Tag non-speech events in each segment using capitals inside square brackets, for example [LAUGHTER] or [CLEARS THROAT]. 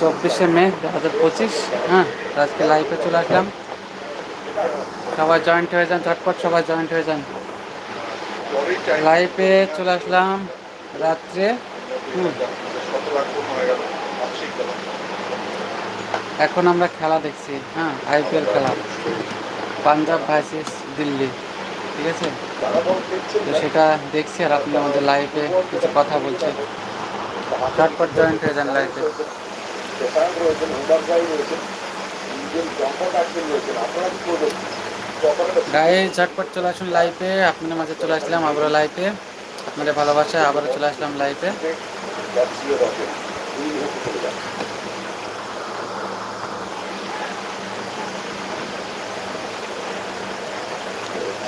চব্বিশে মে দু হাজার পঁচিশ হ্যাঁ আজকে লাইভে চলে আসলাম। সবাই জয়েন্ট হয়ে যান, ঝটপট সবাই জয়েন্ট হয়ে যান। লাইভে চলে আসলাম রাত্রে এখন আমরা খেলা দেখছি হ্যাঁ আইপিএল খেলা। পাঞ্জাব ভার্সেস দিল্লি, ঠিক আছে? তো সেটা দেখছি আর আপনি আমাদের লাইভে কিছু কথা বলছেন। ঝটপট জয়েন্ট হয়ে যান আপনারা কথাটা গায়ে ঝটপট চলে আসুন লাইভে আপনাদের মাঝে চলে আসলাম আবারও লাইভে আপনাদের ভালোবাসা আবারও চলে আসলাম লাইভে যাচ্ছি রকে দুই হতে চলে যান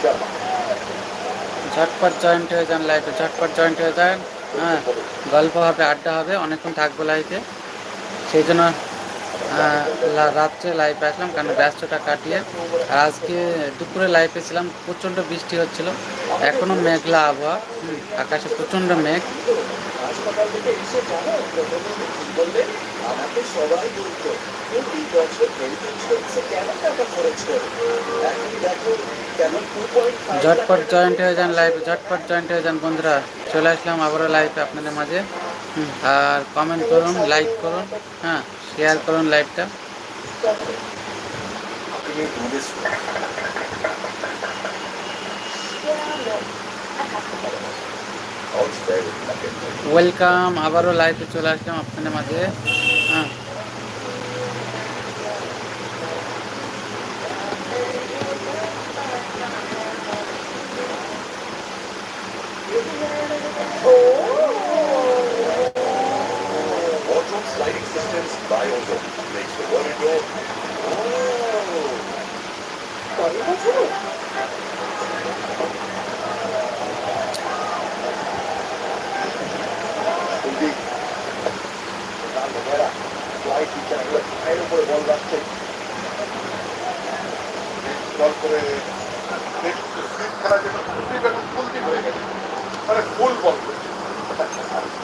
চাপা ঝটপট জয়েন্ট হয়ে যান লাইফে ঝটপট জয়েন্ট হয়ে যান হ্যাঁ গল্প হবে, আড্ডা হবে, অনেকক্ষণ থাকব লাইফে সেই জন্য রাত্রে লাইফে আসলাম, কারণ ব্যস্তটা কাটিয়ে। আর আজকে দুপুরে লাইভে ছিলাম, প্রচণ্ড বৃষ্টি হচ্ছিল। এখনও মেঘলা আবহাওয়া আকাশে প্রচণ্ড মেঘ। সবাই ঝটপট জয়েন্ট হয়ে যান লাইভে ঝটপট জয়েন্ট হয়ে যান বন্ধুরা। চলে আসলাম আবারও লাইভে আপনাদের মাঝে। আর কমেন্ট করুন লাইক করুন হ্যাঁ শেয়ার করুন লাইভটা ওয়েলকাম আবারও লাইভে চলে আসলাম আপনাদের মাঝে। Systems by ozone makes the world go. Oh. পরের বছরে কিন্তু তার লোকেরা ফ্লাইট টিচার পায়ের উপরে বল রাখছে বল করে খেলার জন্য স্লিপ এখন ফুলটি হয়ে গেছে মানে ফুল বল করছে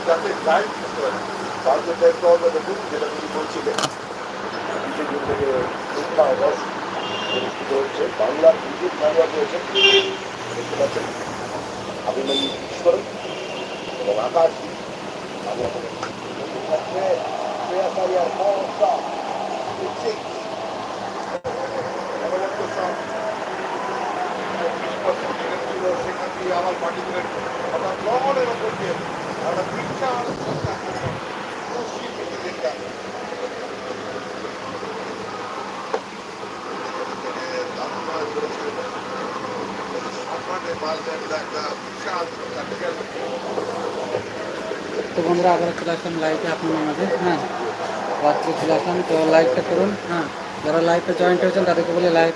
যাতে লাইভ করতে পারে ভারতীয় টেকনোল দেখুন যেটা তুমি বলছিলে কিছু দিন থেকে উৎসাহ রস অনুষ্ঠিত হচ্ছে বাংলার বিদ্যুৎ খেলোয়াড় রয়েছে দেখতে পাচ্ছেন অভিনন্দন ঈশ্বরন এবং আকাশ আমার পার্টিকুলার ওপর দিয়ে একটা বিশাল খুশি দেখলাম সম্মানের মাঝে একটা বিশাল তো বন্ধুরা আবার চলে আসলাম লাইভে আপনাদের মাঝে হ্যাঁ? রাত্রে চলে আসলাম, তো লাইভটা করুন হ্যাঁ? যারা লাইভে জয়েন্ট হয়েছেন তাদেরকে বলে লাইভ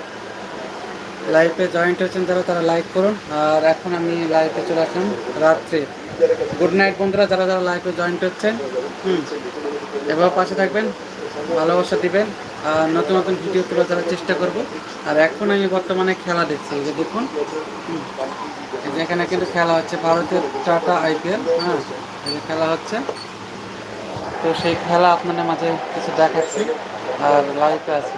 লাইভে জয়েন্ট হয়েছেন যারা, তারা লাইক করুন। আর এখন আমি লাইভে চলে আসলাম, রাত্রে। গুড নাইট বন্ধুরা, যারা যারা লাইভে জয়েন্ট হচ্ছেন হুম? এভাবে পাশে থাকবেন, ভালোবাসা দিবেন। নতুন নতুন ভিডিও তুলে ধরার চেষ্টা করব। আর এখন আমি বর্তমানে খেলা দেখছি এই যে দেখুন। হুম, এই যে এখানে কিন্তু খেলা হচ্ছে ভারতীয় টাটা আইপিএল হ্যাঁ? খেলা হচ্ছে। তো সেই খেলা আপনাদের মাঝে কিছু দেখাচ্ছি আর লাইভে আছি।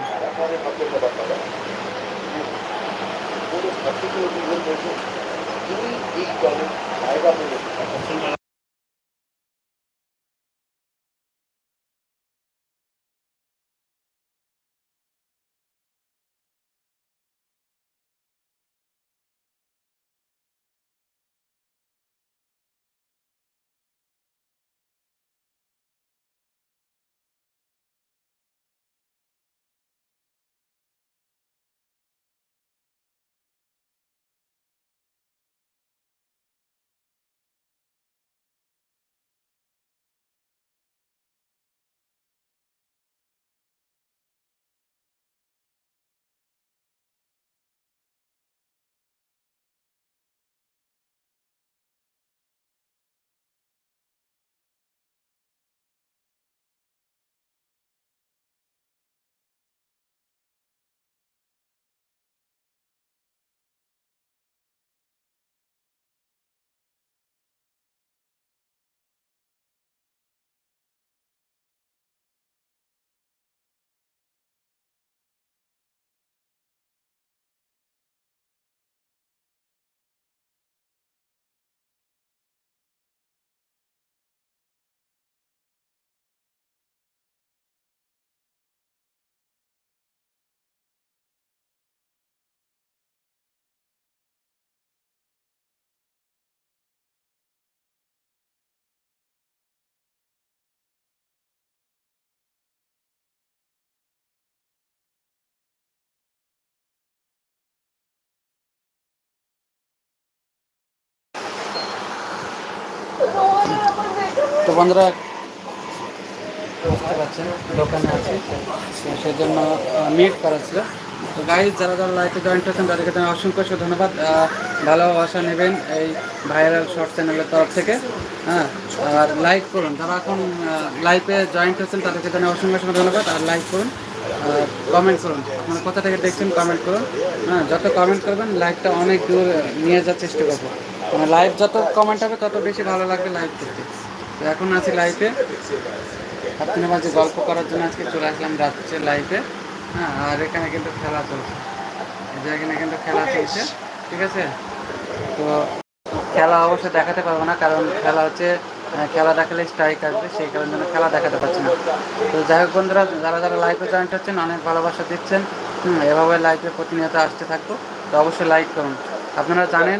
তো বন্ধুরা, বুঝতে পারছেন, দোকানে আছি। তো সেজন্য মিট করা ছিল। তো গাইজ যারা যারা লাইভে জয়েন্ট হয়েছেন তাদেরকে তো অসংখ্য অসংখ্য ধন্যবাদ। ভালোবাসা নেবেন এই ভাইরাল শর্ট চ্যানেলের তরফ থেকে। হ্যাঁ আর লাইক করুন। যারা এখন লাইভে জয়েন্ট হয়েছেন তাদেরকে জানাই অসংখ্য ধন্যবাদ। আর লাইক করুন কমেন্ট করুন। আপনারা কোথা থেকে দেখছেন কমেন্ট করুন। হ্যাঁ যত কমেন্ট করবেন লাইভটা অনেক দূর নিয়ে যাওয়ার চেষ্টা করব। মানে লাইভ যত কমেন্ট হবে, তত বেশি ভালো লাগবে লাইভ করতে। তো এখন আছি লাইভে আপনার মাঝে গল্প করার জন্য আজকে চলে আসলাম রাত্রে লাইভে হ্যাঁ আর এখানে কিন্তু খেলা চলছে। এই এখানে কিন্তু খেলা চলছে। ঠিক আছে? তো খেলা অবশ্যই দেখাতে পারব না, কারণ খেলা হচ্ছে খেলা দেখালে স্ট্রাইক আসবে, সেই কারণে জন্য খেলা দেখাতে পারছি না। তো যাই হোক বন্ধুরা, যারা যারা লাইভে জয়েন্ট হচ্ছেন অনেক ভালোবাসা দিচ্ছেন। এভাবে লাইভে প্রতিনিয়ত আসতে থাকব। তো অবশ্যই লাইক করুন। আপনারা জানেন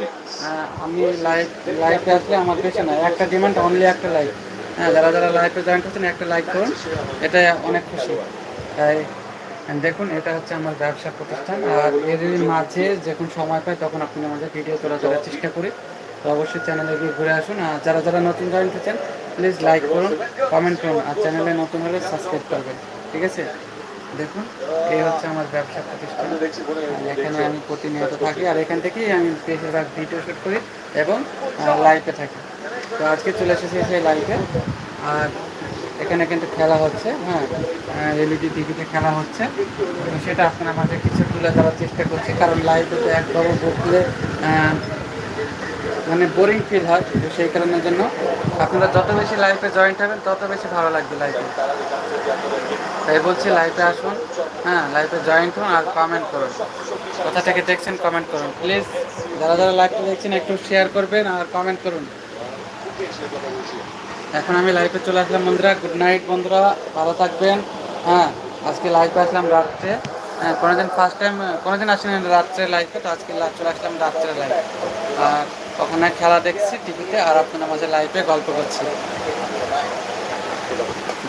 আমি লাইভ লাইভে আসলে আমার বেশি না একটা ডিমান্ড অনলি একটা লাইক হ্যাঁ যারা যারা লাইভে জয়েন হচ্ছেন একটা লাইক করুন, এটা অনেক খুশি। তাই দেখুন, এটা হচ্ছে আমার ব্যবসা প্রতিষ্ঠান। আর এর মাঝে যখন সময় পাই, তখন আপনি আমাদের ভিডিও তোলা তোলার চেষ্টা করি। তো অবশ্যই চ্যানেলে গিয়ে ঘুরে আসুন। আর যারা যারা নতুন জয়েন হচ্ছেন প্লিজ লাইক করুন কমেন্ট করুন। আর চ্যানেলে নতুন হলে সাবস্ক্রাইব করবেন। ঠিক আছে? দেখুন, এই হচ্ছে আমার ব্যবসা প্রতিষ্ঠান। এখানে আমি প্রতিনিয়ত থাকি, আর এখান থেকেই আমি বেশিরভাগ ভিডিও শ্যুট করি এবং লাইভে থাকি। তো আজকে চলে এসেছি সেই লাইভে আর এখানে কিন্তু খেলা হচ্ছে হ্যাঁ এলইডি টিভিতে খেলা হচ্ছে। সেটা আপনার মাঝে কিছু তুলে ধরার চেষ্টা করছি, কারণ লাইভে তো একবারও বললে মানে বোরিং ফিল হয়, তো সেই কারণের জন্য আপনারা যত বেশি লাইফে জয়েন্ট হবেন, তত বেশি ভালো লাগবে লাইফে তাই বলছি লাইফে আসুন হ্যাঁ লাইফে জয়েন্ট হন আর কমেন্ট করুন। কোথা থেকে দেখছেন কমেন্ট করুন। প্লিজ যারা যারা লাইভটা দেখছেন, একটু শেয়ার করবেন আর কমেন্ট করুন। এখন আমি লাইফে চলে আসলাম বন্ধুরা গুড নাইট বন্ধুরা, ভালো থাকবেন। হ্যাঁ আজকে লাইফে আসলাম রাত্রে। হ্যাঁ কোনোদিন ফার্স্ট টাইম কোনোদিন আসেনি রাত্রে লাইভে তো আজকে চলে আসলাম রাত্রে লাইফে আর ওখানে খেলা দেখছি, টিভিতে আর আপনার মাঝে লাইভে গল্প করছি।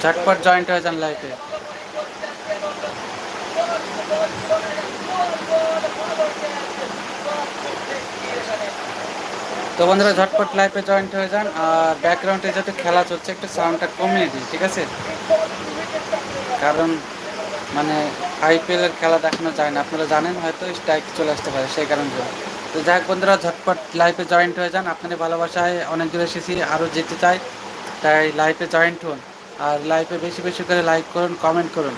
ঝটপট জয়েন্ট হয়ে যান লাইভে তো বন্ধুরা, ঝটপট লাইভে জয়েন্ট হয়ে যান, আর ব্যাকগ্রাউন্ডে যাতে খেলা চলছে, একটু সাউন্ডটা কমিয়ে দিই, ঠিক আছে? কারণ মানে আইপিএল এর খেলা দেখানো যায় না। আপনারা জানেন, হয়তো স্ট্রাইক চলে আসতে পারে, সেই কারণে। তো যাই হোক বন্ধুরা, ঝটপট লাইফে জয়েন্ট হয়ে যান। আপনাদের ভালোবাসায় অনেক দূর এসেছি আরও যেতে চাই, তাই লাইফে জয়েন্ট হন। আর লাইফে বেশি বেশি করে লাইক করুন কমেন্ট করুন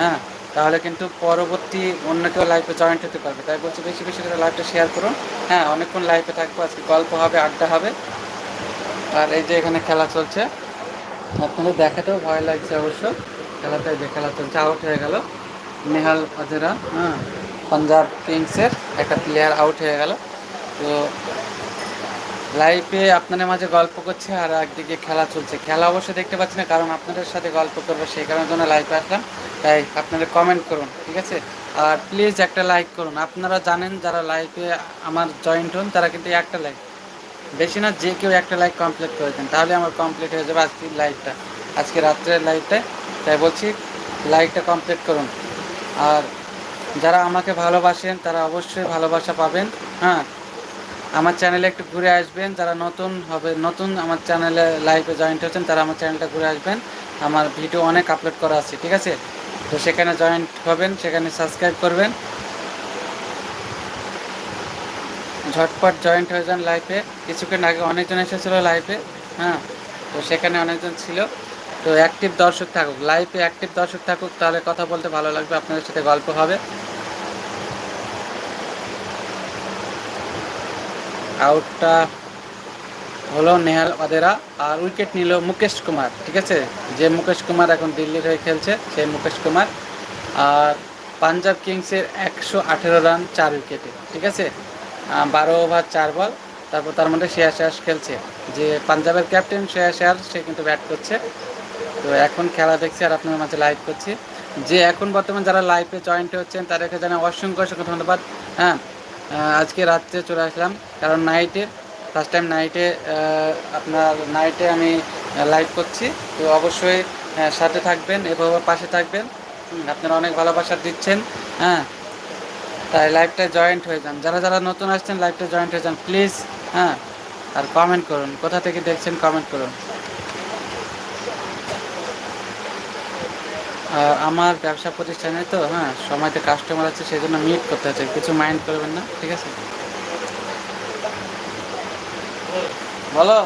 হ্যাঁ? তাহলে কিন্তু পরবর্তী অন্য কেউ লাইফে জয়েন্ট হতে পারবে। তাই বলছি, বেশি বেশি করে লাইভটা শেয়ার করুন হ্যাঁ? অনেকক্ষণ লাইফে থাকব, আজকে গল্প হবে, আড্ডা হবে। আর এই যে এখানে খেলা চলছে, আপনাদের দেখাতেও ভয় লাগছে অবশ্য। খেলাতে যে খেলা চলছে আউট হয়ে গেল। নেহাল আজেরা হ্যাঁ? পাঞ্জাব কিংসের একটা প্লেয়ার আউট হয়ে গেল। তো লাইভে আপনাদের মাঝে গল্প করছে আর একদিকে খেলা চলছে। খেলা অবশ্যই দেখতে পাচ্ছি না, কারণ আপনাদের সাথে গল্প করব, সেই কারণের জন্য লাইভে আসলাম। তাই আপনারা কমেন্ট করুন, ঠিক আছে? আর প্লিজ একটা লাইক করুন। আপনারা জানেন যারা লাইভে আমার জয়েন্ট হন, তারা কিন্তু একটা লাইক বেশি না, যে কেউ একটা লাইক কমপ্লিট করে দেন, তাহলে আমার কমপ্লিট হয়ে যাবে আজকের লাইভটা আজকে রাত্রের লাইভটায় তাই বলছি লাইকটা কমপ্লিট করুন। আর যারা আমাকে ভালোবাসেন, তারা অবশ্যই ভালোবাসা পাবেন হ্যাঁ? আমার চ্যানেলে একটু ঘুরে আসবেন। যারা নতুন হবে, নতুন আমার চ্যানেলে লাইভে জয়েন্ট হচ্ছেন, তারা আমার চ্যানেলটা ঘুরে আসবেন। আমার ভিডিও অনেক আপলোড করা আছে, ঠিক আছে? তো সেখানে জয়েন্ট হবেন, সেখানে সাবস্ক্রাইব করবেন। ঝটপট জয়েন্ট হয়ে যান লাইফে কিছুক্ষণ আগে অনেকজন এসেছিল লাইফে হ্যাঁ? তো সেখানে অনেকজন ছিল। তো অ্যাক্টিভ দর্শক থাকুক লাইফে অ্যাক্টিভ দর্শক থাকুক, তাহলে কথা বলতে ভালো লাগবে, আপনাদের সাথে গল্প হবে। আউটটা হলো নেহাল ওয়াদেরা আর উইকেট নিল মুকেশ কুমার, ঠিক আছে? যে মুকেশ কুমার এখন দিল্লির হয়ে খেলছে, সেই মুকেশ কুমার। আর পাঞ্জাব কিংসের একশো আঠেরো রান, চার উইকেটে, ঠিক আছে? বারো ওভার, চার বল। তারপর তার মধ্যে শেয়ার শেয়ার খেলছে। যে পাঞ্জাবের ক্যাপ্টেন শেয়ার শেয়ার সে কিন্তু ব্যাট করছে। তো এখন খেলা দেখছি আর আপনার মাঝে লাইভ করছি। যে এখন বর্তমান যারা লাইভে জয়েন্ট হচ্ছেন, তাদেরকে জানাই অসংখ্য অসংখ্য ধন্যবাদ। হ্যাঁ আজকে রাত্রে চলে আসলাম। কারণ নাইটে ফার্স্ট টাইম নাইটে আপনার নাইটে আমি লাইভ করছি। তো অবশ্যই সাথে থাকবেন, এভাবে পাশে থাকবেন। আপনারা অনেক ভালোবাসা দিচ্ছেন হ্যাঁ। তাই লাইভটা জয়েন্ট হয়ে যান। যারা যারা নতুন আসছেন লাইভটা জয়েন্ট হয়ে যান প্লিজ হ্যাঁ। আর কমেন্ট করুন। কোথা থেকে দেখছেন কমেন্ট করুন। আমার ব্যবসা প্রতিষ্ঠানে তো হ্যাঁ সময়তে কাস্টমার আছে সেই জন্য মিট করতে হচ্ছে। কিছু মাইন্ড করবেন না, ঠিক আছে? বলো।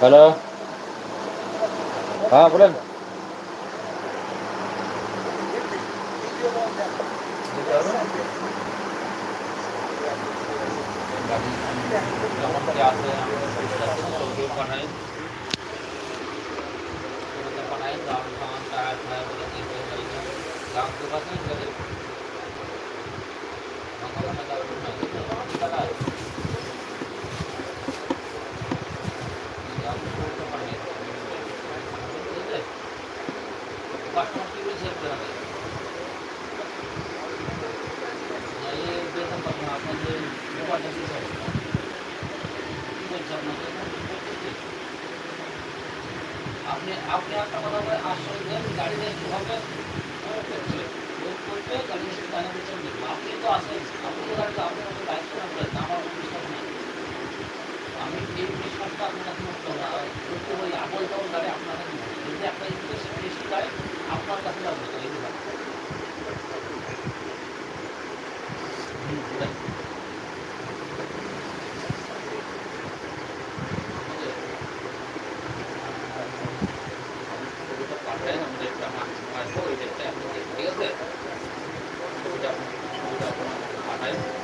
હલો હા બોલે ને আপনি আপনি একটা কথা বলে আশ্রয় দেন গাড়ি নিয়ে একটু হবে লোক করবে গাড়ি নিয়ে একটু জানা দিচ্ছেন আপনি তো আসেন আপনি তো গাড়ি আপনি তো দায়িত্ব নেবেন আমার কোনো বিশ্বাস নেই আমি এই বিশ্বাসটা আপনার কাছে মুক্ত না কিন্তু ওই আবল তাবল গাড়ি আপনার কাছে নেই। যদি একটা ইংলিশ বেশি গাড়ি আপনার কাছে লাগবে না এই গাড়ি হুম, বুঝলেন? ছবিটা পাঠায় আমাদের একটা আসব ওই ডেটটা আপনি দেখুন, ঠিক আছে ছবিটা আপনি- ছবিটা আপনার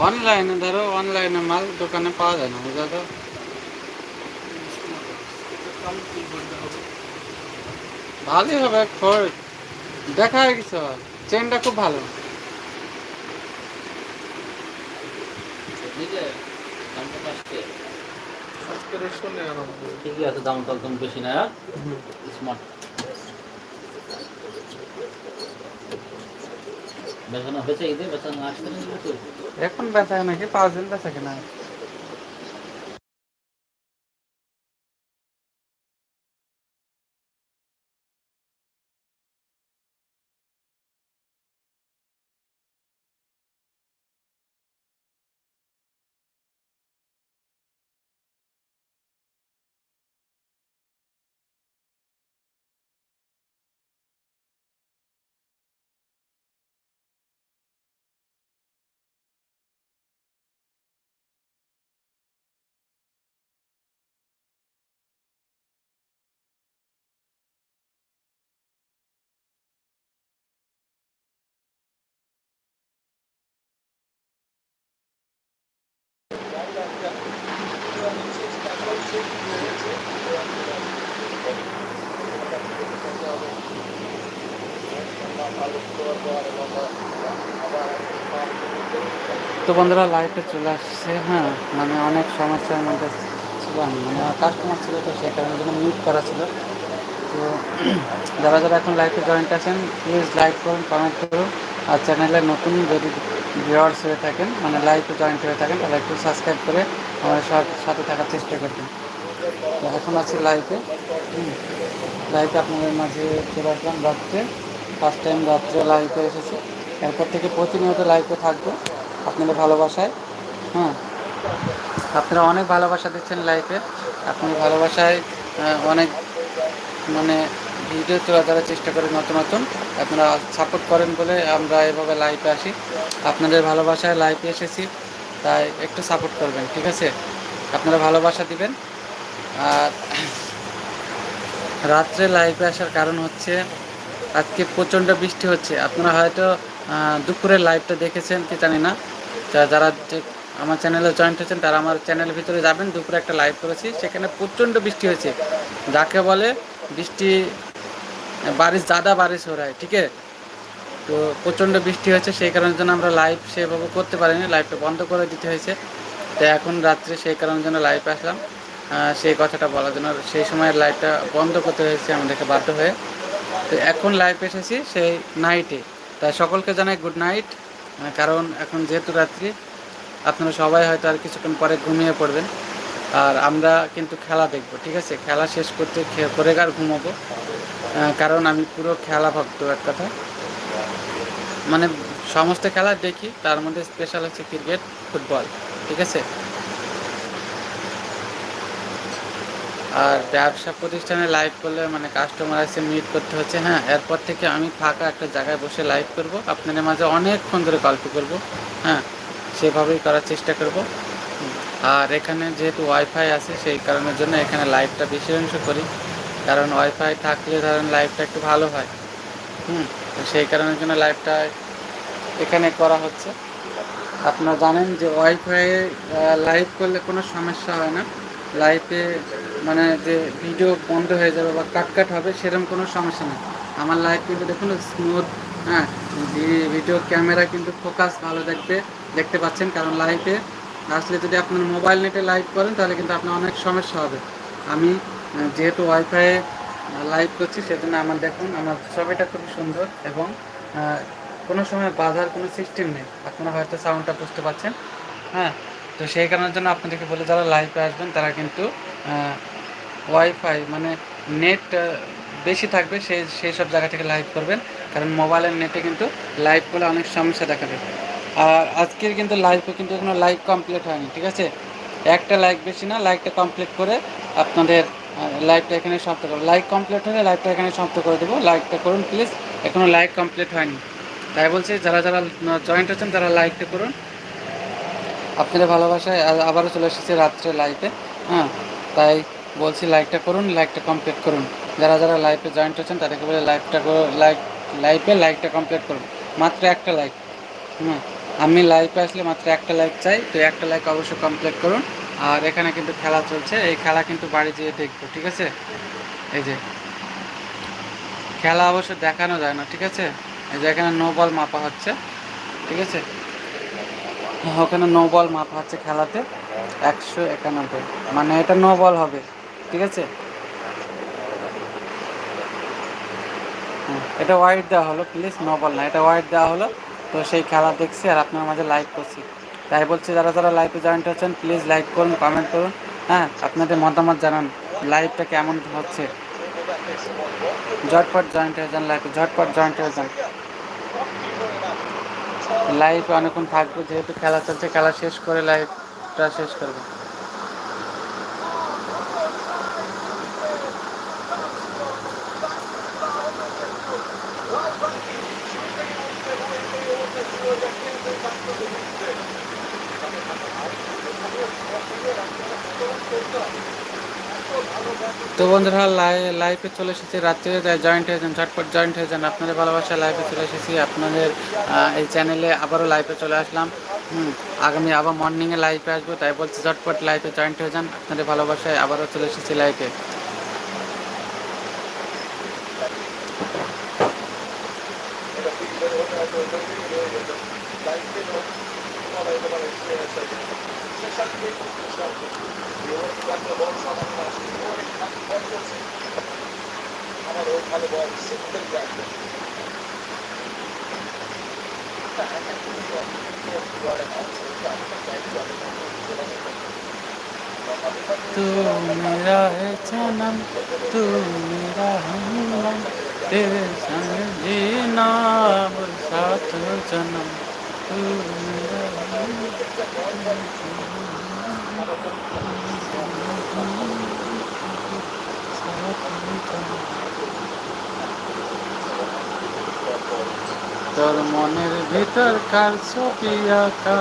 অনলাইনে ধরো অনলাইনে মাল দোকানে পাওয়া যায় না বুঝলে তো ভালোই হবে খোর দেখা হয়ে গেছে চেনটা খুব ভালো বুঝলে দামটা আসছে ঠিকই আছে দাম তো একদম বেশি না স্মার্ট বেচানো হয়েছে ঈদে বেচানো আসতে না এখন বেচা নাকি পাঁচ দিন বেচা কিনা। তো বন্ধুরা লাইভে চলে আসছে হ্যাঁ মানে অনেক সমস্যার মধ্যে ছিলাম মানে কাস্টমার ছিল তো সেই কারণে জন্য মিউট করা ছিল। তো [CLEARS THROAT] যারা যারা এখন লাইফে জয়েন্ট আছেন প্লিজ লাইক করুন কমেন্ট করুন। আর চ্যানেলে নতুন যদি ভিউয়ার্স হয়ে থাকেন মানে লাইফে জয়েন্ট হয়ে থাকেন, তাহলে একটু সাবস্ক্রাইব করে আমাদের সাথে- সাথে থাকার চেষ্টা করবেন। এখন আছি লাইভে লাইভে আপনাদের মাঝে চলে আসলাম রাত্রে। ফার্স্ট টাইম রাত্রে লাইফে এসেছি। এরপর থেকে প্রতিনিয়ত লাইফে থাকব। আপনাদের ভালোবাসায় হ্যাঁ। আপনারা অনেক ভালোবাসা দিচ্ছেন লাইফে আপনার ভালোবাসায় অনেক মানে ভিডিও তোলা ধরার চেষ্টা করি নতুন নতুন। আপনারা সাপোর্ট করেন বলে আমরা এভাবে লাইভে আসি। আপনাদের ভালোবাসায় লাইভে এসেছি, তাই একটু সাপোর্ট করবেন, ঠিক আছে? আপনারা ভালোবাসা দিবেন। আর রাত্রে লাইভে আসার কারণ হচ্ছে, আজকে প্রচণ্ড বৃষ্টি হচ্ছে। আপনারা হয়তো দুপুরের লাইভটা দেখেছেন, কি জানি না। যারা আমার চ্যানেলে জয়েন্ট হয়েছেন, তারা আমার চ্যানেলের ভিতরে যাবেন, দুপুরে একটা লাইভ করেছি। সেখানে প্রচণ্ড বৃষ্টি হয়েছে। যাকে বলে বৃষ্টি, বারিশ দাদা বারিশ হয়ে রায় ঠিক আছে? তো প্রচণ্ড বৃষ্টি হয়েছে, সেই কারণের জন্য আমরা লাইভ সেভাবে করতে পারিনি। লাইভটা বন্ধ করে দিতে হয়েছে। তো এখন রাত্রে সেই কারণের জন্য লাইভ আসলাম। সেই কথাটা বলার জন্য সেই সময় লাইভটা বন্ধ করতে হয়েছে আমাদেরকে বাধ্য হয়ে। তো এখন লাইভ এসেছি সেই নাইটে তাই সকলকে জানাই গুড নাইট কারণ এখন যেহেতু রাত্রি, আপনারা সবাই হয়তো আর কিছুক্ষণ পরে ঘুমিয়ে পড়বেন। আর আমরা কিন্তু খেলা দেখব, ঠিক আছে? খেলা শেষ করতে করে আর ঘুমাবো। কারণ আমি পুরো খেলা ভক্ত এক কথা। মানে সমস্ত খেলা দেখি, তার মধ্যে স্পেশাল হচ্ছে ক্রিকেট ফুটবল ঠিক আছে? আর ব্যবসা প্রতিষ্ঠানে লাইভ করলে মানে কাস্টমার এসে মিট করতে হচ্ছে হ্যাঁ? এরপর থেকে আমি ফাঁকা একটা জায়গায় বসে লাইভ করব। আপনাদের মাঝে অনেকক্ষণ ধরে গল্প করব হ্যাঁ? সেভাবেই করার চেষ্টা করব। আর এখানে যেহেতু ওয়াইফাই আছে, সেই কারণের জন্য এখানে লাইভটা বেশি অংশ করি। কারণ ওয়াইফাই থাকলে ধরেন লাইভটা একটু ভালো হয়। হুম? সেই কারণের জন্য লাইভটা এখানে করা হচ্ছে। আপনারা জানেন যে ওয়াইফাই লাইভ করলে কোনো সমস্যা হয় না। লাইভে মানে যে ভিডিও বন্ধ হয়ে যাবে বা কাট কাট হবে, সেরকম কোনো সমস্যা নেই। আমার লাইভ কিন্তু দেখুন স্মুথ হ্যাঁ? ভিডিও ক্যামেরা কিন্তু ফোকাস ভালো দেখতে দেখতে পাচ্ছেন, কারণ লাইভে আসলে যদি আপনার মোবাইল নেটে লাইভ করেন, তাহলে কিন্তু আপনার অনেক সমস্যা হবে। আমি যেহেতু ওয়াইফাই লাইভ করছি, সেজন্য আমার দেখুন, আমার ছবিটা খুবই সুন্দর এবং কোনো সময় বাধার কোনো সিস্টেম নেই। আপনারা হয়তো সাউন্ডটা বুঝতে পারছেন হ্যাঁ? তো সেই কারণের জন্য আপনাদেরকে বলে, যারা লাইভে আসবেন, তারা কিন্তু ওয়াইফাই মানে নেট বেশি থাকবে সেই সেই সব জায়গা থেকে লাইভ করবেন। কারণ মোবাইলের নেটে কিন্তু লাইভ করলে অনেক সমস্যা দেখা দেবে। আর আজকের কিন্তু লাইভে কিন্তু এখনও লাইভ কমপ্লিট হয়নি, ঠিক আছে? একটা লাইক বেশি না লাইকটা কমপ্লিট করে আপনাদের লাইভটা এখানে সমাপ্ত করব। লাইক কমপ্লিট হলে লাইভটা এখানে সমাপ্ত করে দেবো। লাইকটা করুন প্লিজ এখনও লাইক কমপ্লিট হয়নি। তাই বলছি, যারা যারা জয়েন্ট হচ্ছেন তারা লাইকটা করুন। আপনাদের ভালোবাসায় আবারও চলে এসেছে রাত্রে লাইভে হ্যাঁ? তাই বলছি লাইকটা করুন, লাইকটা কমপ্লিট করুন। যারা যারা লাইফে জয়েন্ট হচ্ছেন তাদেরকে বলে লাইভটা লাইক লাইভে লাইকটা কমপ্লিট করুন। মাত্র একটা লাইক হুম, আমি লাইভে আসলে মাত্র একটা লাইক চাই, তো একটা লাইক অবশ্যই কমপ্লিট করুন। আর এখানে কিন্তু খেলা চলছে, এই খেলা কিন্তু বাড়ি যেয়ে দেখব, ঠিক আছে? এই যে, খেলা অবশ্য দেখানো যায় না, ঠিক আছে? এই যে এখানে নো বল মাপা হচ্ছে, ঠিক আছে? ওখানে নো বল মাপা হচ্ছে খেলাতে। একশো একানব্বই। মানে এটা নো বল হবে ঠিক আছে? হুম, এটা ওয়াইড দেওয়া হলো প্লিজ নো বল না এটা ওয়াইড দেওয়া হলো। তো সেই খেলা দেখছি আর আপনার মাঝে লাইক করছি। তাই বলছি যারা যারা লাইভে জয়েন্ট হচ্ছেন প্লিজ লাইক করুন কমেন্ট করুন। হ্যাঁ আপনাদের মতামত জানান লাইভটা কেমন হচ্ছে। ঝটপট জয়েন্ট হয়ে যান লাইভে ঝটপট জয়েন্ট হয়ে যান। লাইভে অনেকক্ষণ থাকব যেহেতু খেলা চলছে খেলা শেষ করে লাইভটা শেষ করব। তো বন্ধুরা লাইফে চলে এসেছি রাত্রে জয়েন্ট হয়ে যান, ঝটপট জয়েন্ট হয়ে যান। আপনাদের ভালোবাসা লাইফে চলে এসেছি। আপনাদের এই চ্যানেলে আবারও লাইফে চলে আসলাম। আগামী আবার মর্নিংয়ে লাইফে আসব, তাই বলছি ঝটপট লাইফে জয়েন্ট হয়ে যান। আপনাদের ভালোবাসায় আবারও চলে এসেছি লাইভে तू मेरा है जन्म तू मेरा हमदम तेरे संग जीना अब साथ जन्म तू मेरा हमदम তোর মনের ভিতর কার ছবি আঁকা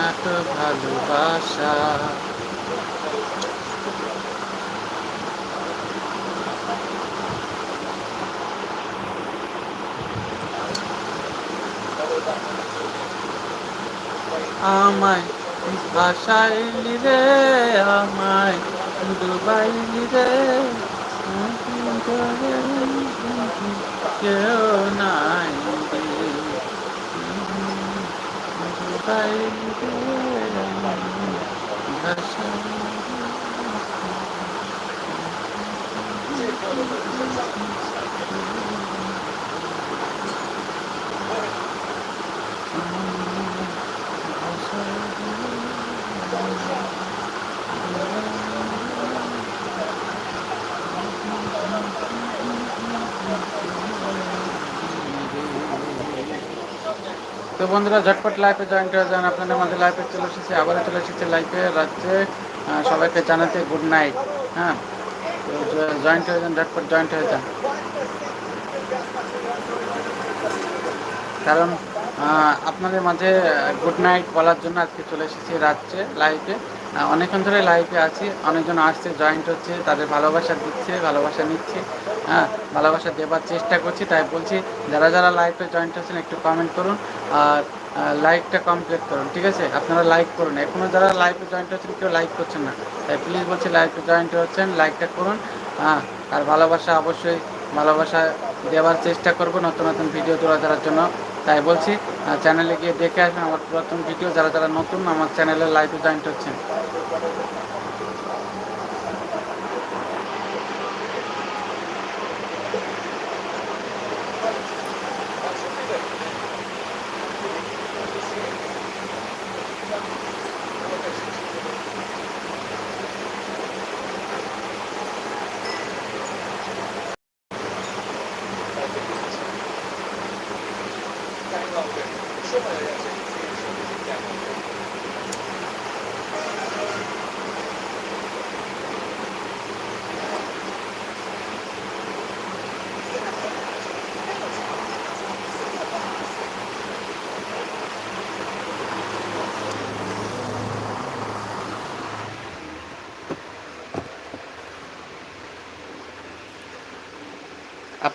এত ভালোবাসা। আমায় ভাষাইলি রে আমায় ডুবাইলি রে। কেউ নাই। রে ডুবাইলি তো বন্ধুরা, ঝটপট লাইফে জয়েন্ট হয়ে যান। আপনাদের মাঝে লাইফে চলে এসেছি, আবারও চলে এসেছি লাইফে রাত্রে সবাইকে জানাতে গুড নাইট হ্যাঁ? তো জয়েন্ট হয়ে যান, ঝটপট জয়েন্ট হয়ে যান। কারণ আপনাদের মাঝে গুড নাইট বলার জন্য আজকে চলে এসেছি রাত্রে লাইভে অনেকক্ষণ ধরে লাইভে আছি। অনেকজন আসছে জয়েন্ট হচ্ছে, তাদের ভালোবাসা দিচ্ছে, ভালোবাসা নিচ্ছে। হ্যাঁ ভালোবাসা দেবার চেষ্টা করছি, তাই বলছি, যারা যারা লাইভে জয়েন্ট হচ্ছেন একটু কমেন্ট করুন আর লাইকটা কমপ্লিট করুন, ঠিক আছে? আপনারা লাইক করুন। এখনও যারা লাইভে জয়েন্ট হচ্ছেন কেউ লাইক করছেন না। তাই প্লিজ বলছি লাইভে জয়েন্ট হচ্ছেন লাইকটা করুন। হ্যাঁ আর ভালোবাসা অবশ্যই ভালোবাসা দেওয়ার চেষ্টা করব নতুন নতুন ভিডিও তোলা ধরার জন্য। তাই বলছি চ্যানেলে গিয়ে দেখে আসবেন আমার পুরাতন ভিডিও যারা যারা নতুন, আমার চ্যানেলে লাইভে জয়েন্ট হচ্ছেন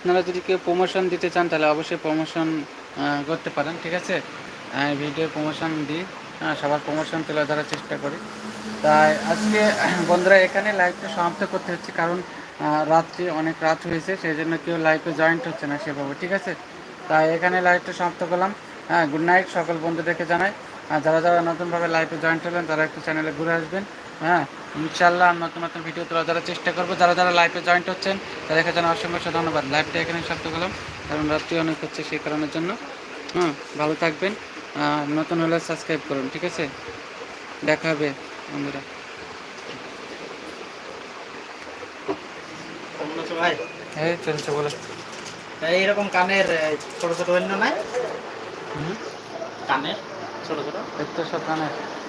আপনারা যদি কেউ প্রমোশন দিতে চান তাহলে অবশ্যই প্রমোশন করতে পারেন ঠিক আছে? ভিডিও প্রমোশন দিই। হ্যাঁ, সবার প্রমোশন তুলে ধরার চেষ্টা করি। তাই আজকে [CLEARS THROAT] বন্ধুরা এখানে লাইভটা সমাপ্ত করতে হচ্ছে কারণ রাত্রি অনেক রাত হয়েছে সেই জন্য কেউ লাইভে জয়েন্ট হচ্ছে না সেভাবে ঠিক আছে? তাই এখানে লাইভটা সমাপ্ত করলাম। হ্যাঁ গুড নাইট সকল বন্ধুদেরকে জানাই। আর যারা যারা নতুনভাবে লাইভে জয়েন্ট হলেন তারা একটু চ্যানেলে ঘুরে আসবেন। হ্যাঁ ইনশাল্লাহ নতুন নতুন ভিডিও তোলা যারা চেষ্টা করব। যারা যারা লাইভে জয়েন্ট হচ্ছেন তাদেরকে জানা অসংখ্য ধন্যবাদ। লাইভটা এখানে সমাপ্ত করলাম কারণ রাত্রি অনেক হচ্ছে সেই কারণের জন্য। হ্যাঁ ভালো থাকবেন। নতুন হলে সাবস্ক্রাইব করুন ঠিক আছে? দেখা হবে বন্ধুরা। ভাই। এই চলছে বলে। এইরকম কানের ছোট ছোট অন্য নাই কানের? ছোট ছোট? সব কানে